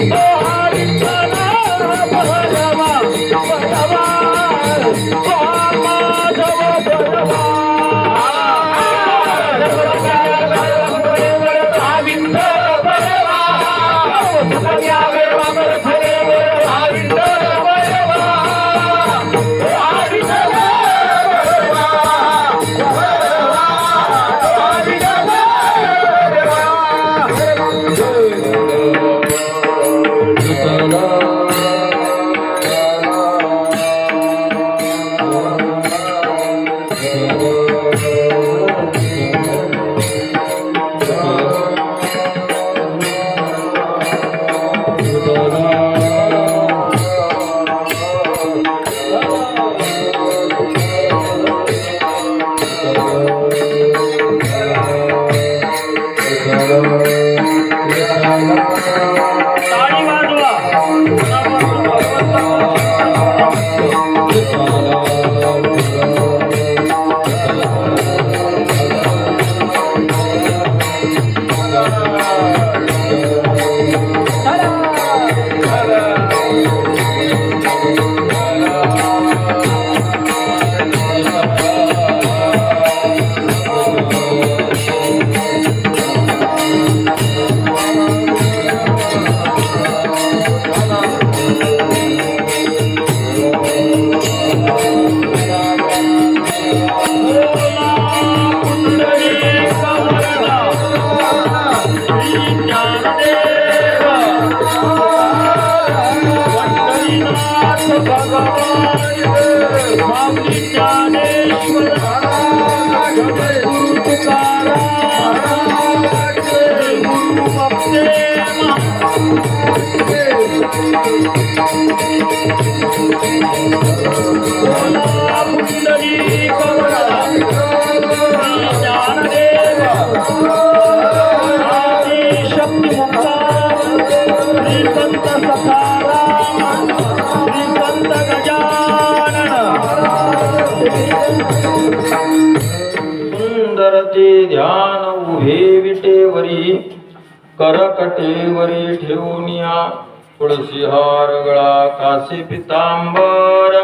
Oh. Oh. करकटेवरी ठेवूनिया तुळशी हार गळा कासे पितांबर.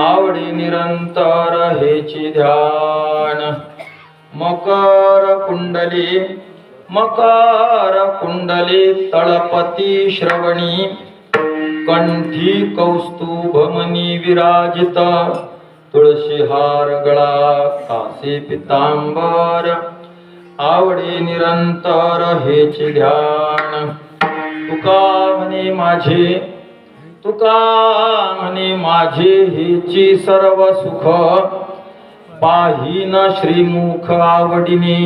आवडी निरंतर हेची ध्यान. मकर कुंडली मकार कुंडली तळपती श्रवणी. कंठी कौस्तुभमनी विराजित. तुळशी हार गळा कासे पितांबर. आवडे निरंतर हेचे ध्यान तुका म्हणे माझे तुका म्हणे माझे हेची सर्व सुख. पाहीन श्रीमुख आवडीने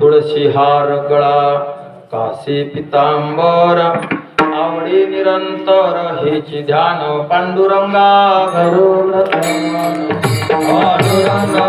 तुळशी हार गळा कासे पितांबर. आवडे निरंतर हेचे ध्यान पांडुरंगा गरुड पांडुरंगा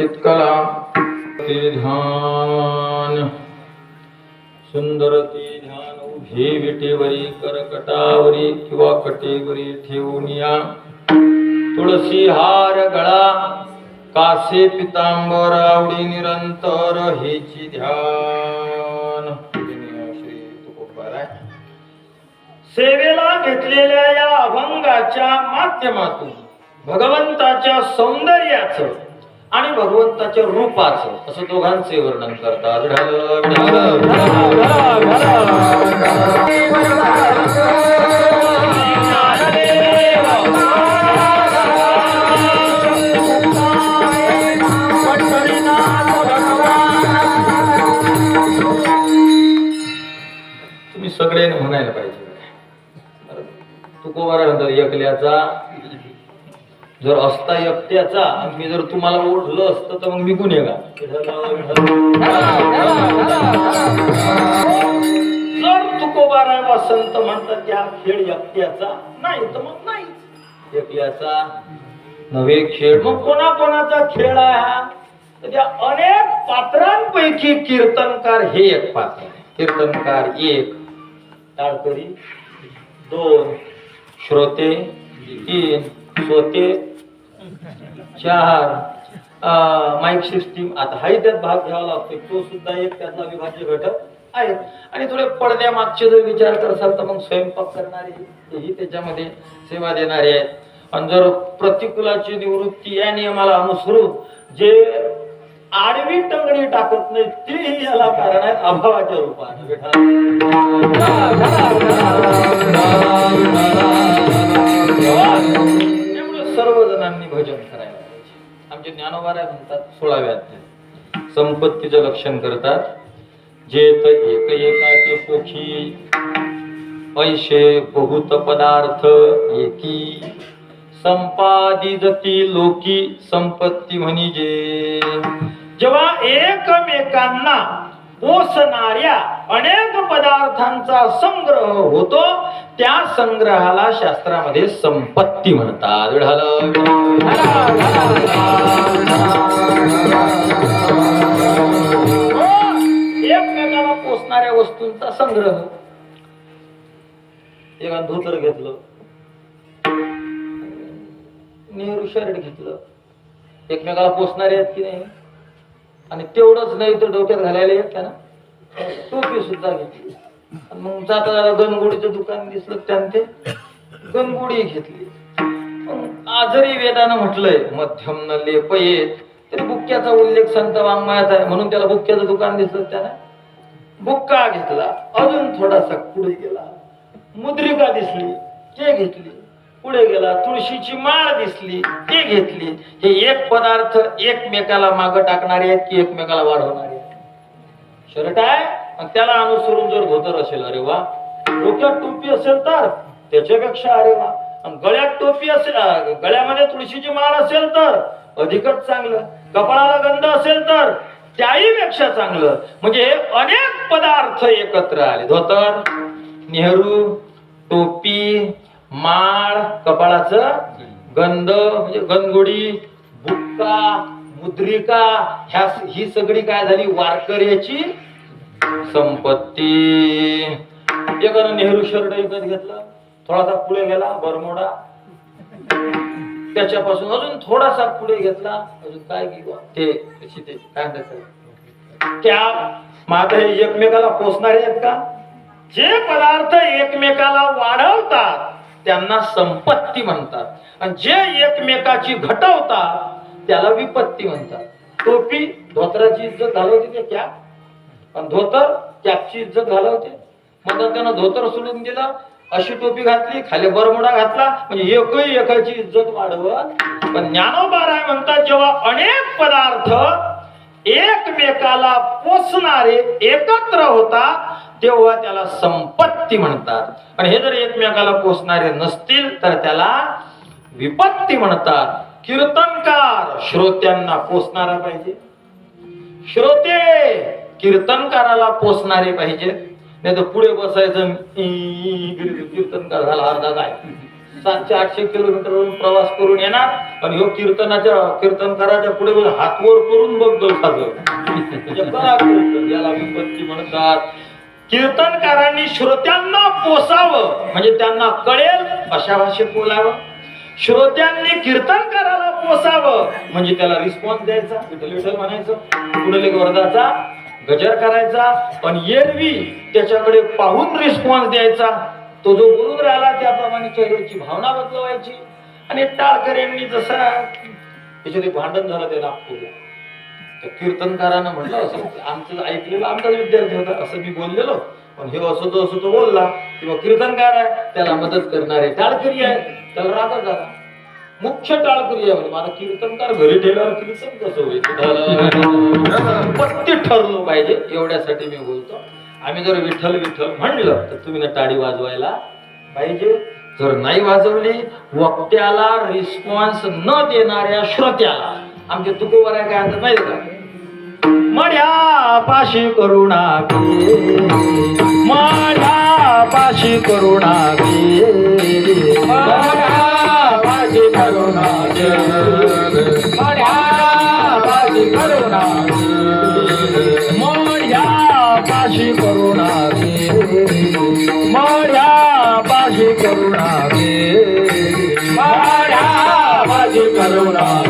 चित्कला ते ध्यान सुंदर ते ध्यान उभे विटेवरी करकटावरी किंवा कटेवरी ठेवून या. तुळशी हार गळा कासे पितांबर आवडी निरंतर हेची ध्यान. सेवेला घेतलेल्या या अभंगाच्या माध्यमातून भगवंताच्या सौंदर्याचं आणि भगवंताच्या रूपाचं असं दोघांचे वर्णन करतात. तुम्ही सगळे म्हणायला पाहिजे. तुकोबारा म्हणतात एकल्याचा जर असता एकट्याचा मी जर तुम्हाला ओढलं असतं तर मग मी गुन्हेगार जर तुकोबारा वसंत म्हणतात त्या खेळ एकट्याचा नाही तर मग नाही. एकल्याचा नवे खेळ. मग कोणा कोणाचा खेळ आहे हा? तर त्या अनेक पात्रांपैकी कीर्तनकार हे एक पात्र आहे. कीर्तनकार एक टाळकरी दोन श्रोते तीन श्रोते चार माइक माईक सिस्टीम आता हाही त्यात भाग घ्यावा लागतो तो सुद्धा एक त्यातला विभाज्य घटक आहे आणि थोडे पडद्या मागचे जर विचार करसाल तर मग स्वयंपाक करणारे तेही त्याच्यामध्ये सेवा देणारे आहेत. आणि जर प्रतिकूलाची निवृत्ती या नियमाला अनुसरून जे आडवी टंगणी टाकत नाही तेही याला कारण आहेत अभावाच्या रूपाने. त्यामुळे भजन करायचं. ते आमचे म्हणतात सोळाव्या अध्याय. संपत्तीचं लक्षण करतात जे त एक एका ते पोखी पैसे बहुत पदार्थ एकी. संपादिजती लोकी संपत्ती म्हणजे जेव्हा एकमेकांना पोसणाऱ्या अनेक पदार्थांचा संग्रह होतो. त्या संग्रहाला शास्त्रामध्ये संपत्ती म्हणतात. हो, एकमेकाला पोसणाऱ्या वस्तूंचा संग्रह. एका धोतर घेतलं. नेहरू शर्ट घेतलं. एकमेकाला पोसणारे आहेत की नाही? आणि तेवढंच नाही तर डोक्यात घालायला येत ना. टोपी सुद्धा घेतली मग जाता जाता गणगुडीचं दुकान दिसलं त्यानं ते गणगुडी घेतली. मग आजरी वेदानं म्हटलंय मध्यम न लेप येत. तरी बुक्क्याचा उल्लेख संत वाङ्मयात आहे. म्हणून त्याला बुक्क्याचं दुकान दिसलं त्यानं. बुक्का घेतला. अजून थोडासा पुढे गेला. मुद्रिका दिसली. ते घेतली. पुढे गेला तुळशीची माळ दिसली ती घेतली. हे एक पदार्थ एकमेकाला माग टाकणारे आहेत की एकमेकाला वाढवणारे आहेत? शर्ट आहे आणि त्याला अनुसरून जर धोतर असेल अरे वा. डोक्यात टोपी असेल तर त्याच्यापेक्षा अरे वा. गळ्यात टोपी असेल गळ्यामध्ये तुळशीची माळ असेल तर अधिकच चांगलं. कपाळाला गंध असेल तर त्याही पेक्षा चांगलं. म्हणजे हे अनेक पदार्थ एकत्र आले. धोतर नेहरू टोपी माळ कपाळाचं गंध म्हणजे गणगोडी बुक्का मुद्रिका ह्या ही सगळी काय झाली? वारकऱ्याची संपत्ती. एकानं नेहरू शर्ट विकत घेतलं. थोडासा पुढे गेला बरमोडा. त्याच्यापासून अजून थोडासा पुढे घेतला. अजून काय की ते त्याची ते काय म्हणतात त्या मात्र हे एकमेकाला पोचणारे आहेत का? जे पदार्थ एकमेकाला वाढवतात त्यांना संपत्ती म्हणतात. आणि जे एकमेकाची घटवतात त्याला विपत्ती म्हणतात. टोपी धोत्राची इज्जत घालवते ते क्या? पण धोतर कॅपची इज्जत घालवते. मग त्यानं धोतर सोडून दिलं अशी टोपी घातली खाली बरमुडा घातला म्हणजे एकही एकाची इज्जत वाढवत पण ज्ञानोबा राय म्हणतात जेव्हा अनेक पदार्थ एकमेकाला पोचणारे एकत्र होतात तेव्हा त्याला संपत्ती म्हणतात. पण हे जर एकमेकाला पोचणारे नसतील तर त्याला विपत्ती म्हणतात. कीर्तनकार श्रोत्यांना पोचणारा पाहिजे. श्रोते कीर्तनकाराला पोचणारे पाहिजे. नाही तर पुढे बसायचं कीर्तनकार झाला अर्धा काय? सातशे आठशे किलोमीटरवरून प्रवास करून येणार. पण ह्यो कीर्तनाच्या कीर्तनकाराच्या पुढे हातवर करून बघतो साधं करा याला विपत्ती म्हणतात. कीर्तनकारांनी श्रोत्यांना पोसावं म्हणजे त्यांना कळेल अशा भाषेत बोलावं. श्रोत्यांनी कीर्तनकाराला पोसावं म्हणजे त्याला रिस्पॉन्स द्यायचा विठ्ठल विठ्ठल म्हणायचं पुढले वर्धाचा गजर करायचा पण एरवी त्याच्याकडे पाहून रिस्पॉन्स द्यायचा. तो जो बोलून राहिला त्याप्रमाणे चेहऱ्याची भावना बदलवायची. आणि टाळकर यांनी जसा त्याच्यात भांडण झालं ते नागपूरला. त्या कीर्तनकारानं म्हटलं असं आमचं ऐकलेलं आमचाच विद्यार्थी होता असं मी बोललेलो. पण हे असं तो असं तो बोलला किंवा कीर्तनकार आहे त्याला मदत करणारे टाळकरी आहे त्याला रागत झाला मुख्य टाळकरी आहे म्हणजे मला कीर्तनकार घरी ठेवल्यावर कीर्तन कसं होईल? पत्ती ठरलो पाहिजे एवढ्यासाठी मी बोलतो. आम्ही जर विठ्ठल विठ्ठल म्हणलं तर तुम्ही ना टाळी वाजवायला पाहिजे. जर नाही वाजवली वक्त्याला रिस्पॉन्स न देणाऱ्या श्रोत्याला. आमचे तुकोबर आहे काय आता माहिती का? मढ्या पाशी करुणा घे. पाशी करुणा घे. पाशी करुणा घे. पाशी करुणा घे. पाशी करुणा पाशी करुणा पाशी करुणा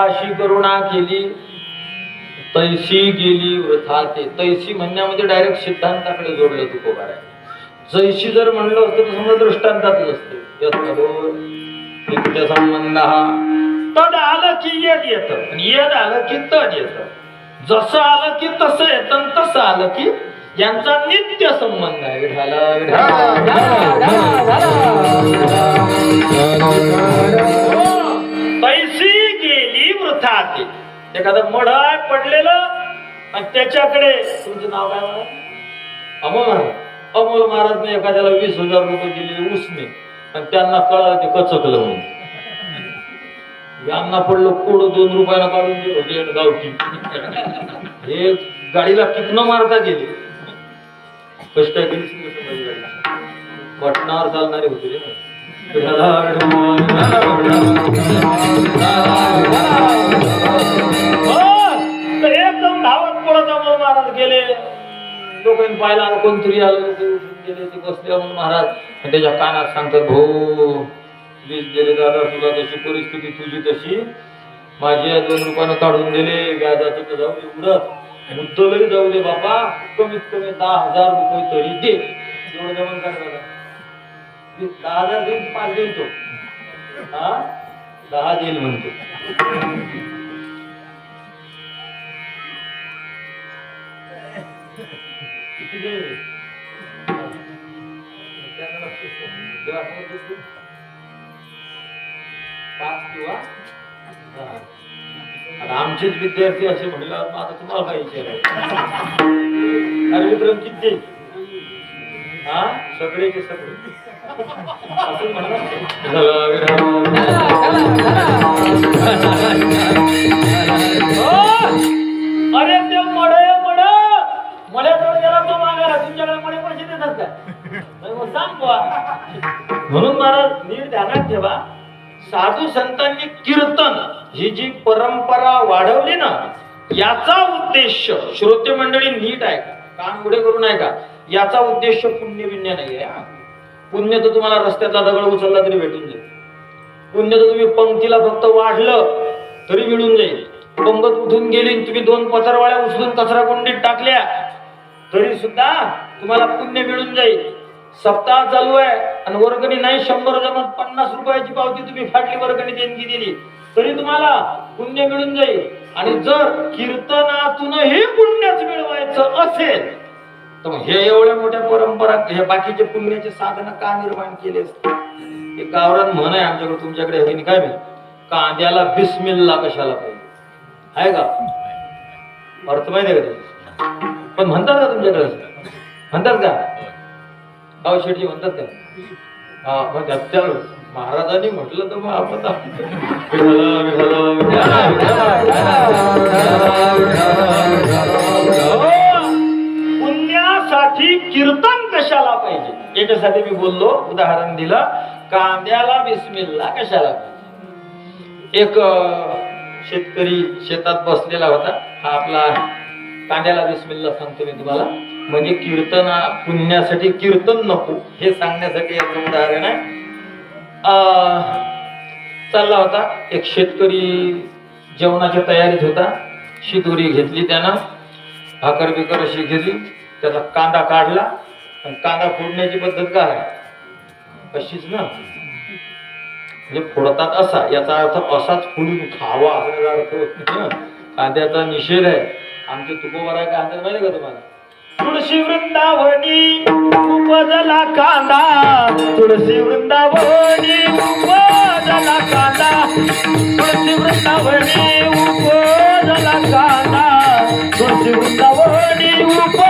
मढ्यापाशी करुणा केली तैशी गेली वृथा ते तैशी म्हणण्यामध्ये डायरेक्ट सिद्धांताकडे जोडलं तुकोबार आहे जैशी जर म्हणलं असतं तर समजा दृष्टांतातच असते. संबंध. तद आल की येतं. आणि येद आलं की तद येतं. जसं आलं की तसं येतं तसं आलं की यांचा नित्य संबंध आहे. विठाला पैसी एखादं मढ आहे पडलेलं आणि त्याच्याकडे तुमचं नाव काय म्हणा अमोल महाराज अमोल महाराजने एखाद्याला वीस हजार रुपये दिलेले उसने. आणि त्यांना कळालं ते कचकलं म्हणून. यांना पडलं कोड दोन रुपयाला काढून दिलं गावठी. हे गाडीला कितनं मारता गेले? कष्ट पटनावर पटणावर चालणारे होते रे. हो, एकदम धावत पडत अमोल महाराज गेले. लोकांनी पाहिला कोणतरी आलं गेले ते बसले अमोल महाराज. आणि त्याच्या कानात सांगतात भाऊ प्लीज गेले दादा तुला तशी परिस्थिती तुझी तशी. माझी आज दोन रुपयानं काढून दिले व्याजाचं तर जाऊ दे उडत. मुद्दलही जाऊ दे बापा कमीत कमी दहा हजार रुपये तरी दे. एवढं जमन काय दादा दहा हजार देईन पाच देईल तो. हा? दहा देईल म्हणतो. किती देईल पाच किंवा दहा. आता आमचेच विद्यार्थी असे म्हणल्यावर आता तुम्हाला काय विचार आहे कार्यक्रम किती देईल? हा? सगळेचे सगळे. अरे ते मडे मड. मड्याजवळ गेला तो मागायला तुमच्याकडे मडे पैसे देतात का? नाही मग सांग बुवा. म्हणून महाराज नीट ध्यानात ठेवा. साधू संतांनी कीर्तन ही जी परंपरा वाढवली ना याचा उद्देश श्रोते मंडळी नीट आहे का? कान पुढे करू नये का? याचा उद्देश पुण्य विण्य नाही आहे पुण्य तर तुम्हाला रस्त्यातला दगड उचलला तरी भेटून जाईल. पुण्य तर तुम्ही पंक्तीला फक्त वाढलं तरी मिळून जाईल. पंगत उठून गेली आणि तुम्ही दोन पथरवाळ्या उचलून कचरा कुंडीत टाकल्या तरी सुद्धा तुम्हाला पुण्य मिळून जाईल. सप्ताह चालू आहे आणि वर्गणी नाही शंभर जमत पन्नास रुपयाची पावती तुम्ही फाटली वर्गणी देणगी दिली तरी तुम्हाला पुण्य मिळून जाईल. आणि जर कीर्तनातूनही पुण्यच मिळवायचं असेल तर मग हे एवढ्या मोठ्या परंपरा हे बाकीचे पुण्याचे साधन का निर्माण केले असते गावरान म्हण आहे आमच्याकडे तुमच्याकडे काय मी कांद्याला बिस्मिल्ला कशाला पाहिजे आहे का अर्थ माहिती का पण म्हणतात का तुमच्याकडे म्हणतात का गाव शेठी म्हणतात का हा मग त्यात त्या महाराजांनी म्हटलं तर मग आपण विठ्ठल, विठ्ठल. पुण्यासाठी कीर्तन कशाला पाहिजे? याच्यासाठी मी बोललो उदाहरण दिलं कांद्याला बिस्मिल्ला कशाला पाहिजे? एक शेतकरी शेतात बसलेला होता हा आपला कांद्याला बिस्मिल्ला सांगतो मी तुम्हाला. म्हणजे कीर्तन पुण्यासाठी कीर्तन नको हे सांगण्यासाठी याचं उदाहरण आहे. अं, चालला होता एक शेतकरी जेवणाच्या तयारीत होता. शिदोरी घेतली त्यानं भाकर बिकर अशी घेतली. त्याचा कांदा काढला आणि कांदा फोडण्याची पद्धत काय? अशीच ना? म्हणजे फोडतात असा याचा अर्थ असाच फोडून खावा असा अर्थ कांद्याचा निषेध आहे. आमचे तुकोबरा काय म्हणतात माहिती का तुम्हाला? तुळशी वृंदावनी उपजला कांदा. तुळशी वृंदावनी उपजला कांदा. तुळशी वृंदावनी उपजला कांदा. तुळशी वृंदावनी उप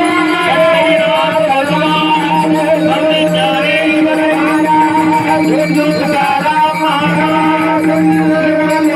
Thank you.